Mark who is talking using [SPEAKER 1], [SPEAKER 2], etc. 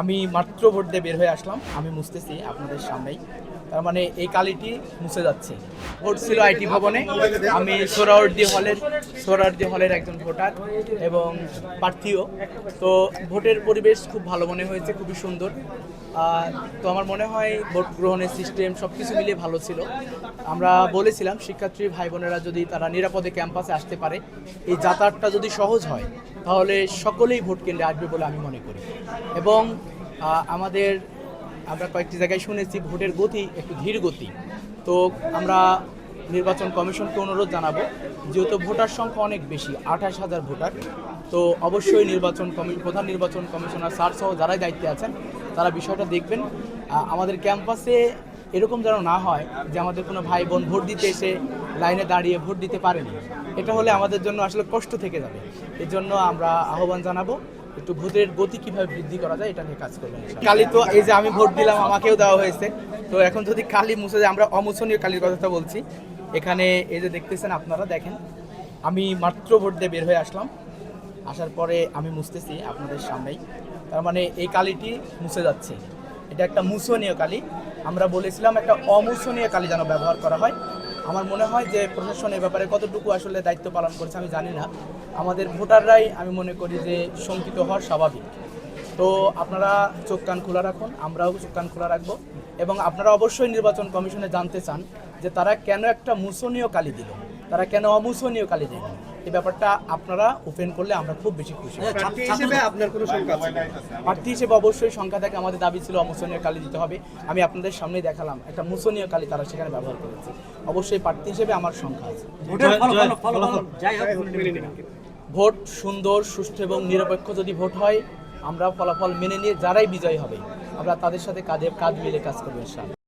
[SPEAKER 1] আমি মাত্র ভোট দিয়ে বের হয়ে আসলাম। আমি মুছতেছি আপনাদের সামনেই। তার মানে এই কালিটি মুছে যাচ্ছে। ভোট ছিল আইটি ভবনে। আমি সোরাওয়ার্দি হলের সোরাওয়ার্দি হলের একজন ভোটার এবং প্রার্থীও। তো ভোটের পরিবেশ খুব ভালো মনে হয়েছে, খুবই সুন্দর। তো আমার মনে হয় ভোট গ্রহণের সিস্টেম সব কিছু মিলিয়ে ভালো ছিল। আমরা বলেছিলাম, শিক্ষার্থী ভাই বোনেরা যদি তারা নিরাপদে ক্যাম্পাসে আসতে পারে, এই যাতায়াতটা যদি সহজ হয়, তাহলে সকলেই ভোট কেন্দ্রে আসবে বলে আমি মনে করি। এবং আমাদের আমরা কয়েকটি জায়গায় শুনেছি ভোটের গতি একটু ধীর গতি। তো আমরা নির্বাচন কমিশনকে অনুরোধ জানাব, যেহেতু ভোটার সংখ্যা অনেক বেশি, আঠাশ হাজার ভোটার, তো অবশ্যই নির্বাচন কমি প্রধান নির্বাচন কমিশনার স্যার সহ যারাই দায়িত্বে আছেন, তারা বিষয়টা দেখবেন। আমাদের ক্যাম্পাসে এরকম যেন না হয় যে আমাদের কোনো ভাই বোন ভোট দিতে এসে লাইনে দাঁড়িয়ে ভোট দিতে পারেনি। এটা হলে আমাদের জন্য আসলে কষ্ট থেকে যাবে। এর জন্য আমরা আহ্বান জানাব একটু ভোটের গতি কীভাবে বৃদ্ধি করা যায়, এটা নিয়ে কাজ করবেন। কালি তো এই যে আমি ভোট দিলাম, আমাকেও দেওয়া হয়েছে। তো এখন যদি কালি মুছে যায়, আমরা অমোচনীয় কালির কথাটা বলছি। এখানে এই যে দেখতেছেন আপনারা, দেখেন, আমি মাত্র ভোট দিয়ে বের হয়ে আসলাম। আসার পরে আমি মুছতেছি আপনাদের সামনেই। তার মানে এই কালিটি মুছে যাচ্ছে। এটা একটা মুছনীয় কালি। আমরা বলেছিলাম একটা অমুছনীয় কালি যেন ব্যবহার করা হয়। আমার মনে হয় যে প্রশাসন এ ব্যাপারে কতটুকু আসলে দায়িত্ব পালন করছে আমি জানি না। আমাদের ভোটাররাই আমি মনে করি যে শঙ্কিত হওয়ার স্বাভাবিক। তো আপনারা চোখ কান খোলা রাখুন, আমরাও চোখ কান খোলা রাখব এবং আপনারা অবশ্যই নির্বাচন কমিশনে জানতে চান যে তারা কেন একটা মুসনীয় কালি দিল, তারা কেন অমুসনীয় কালি দিল। এই ব্যাপারটা আপনারা ওপেন করলে আমরা খুব বেশি খুশি
[SPEAKER 2] প্রার্থী হিসেবে আপনার কোনো শঙ্কা আছে?
[SPEAKER 1] প্রার্থী হিসেবে অবশ্যই সংখ্যা থাকে। আমাদের দাবি ছিল অমুসনীয় কালি দিতে হবে। আমি আপনাদের সামনেই দেখালাম একটা মুসনীয় কালি তারা সেখানে ব্যবহার করেছে। অবশ্যই প্রার্থী হিসেবে আমার সংখ্যা আছে।
[SPEAKER 2] মেনে
[SPEAKER 1] ভোট সুন্দর সুষ্ঠু এবং নিরপেক্ষ যদি ভোট হয় আমরা ফলাফল মেনে নিয়ে যারাই বিজয়ী হবে আমরা তাদের সাথে কাঁধে কাঁধ মিলে কাজ করব ইনশাআল্লাহ।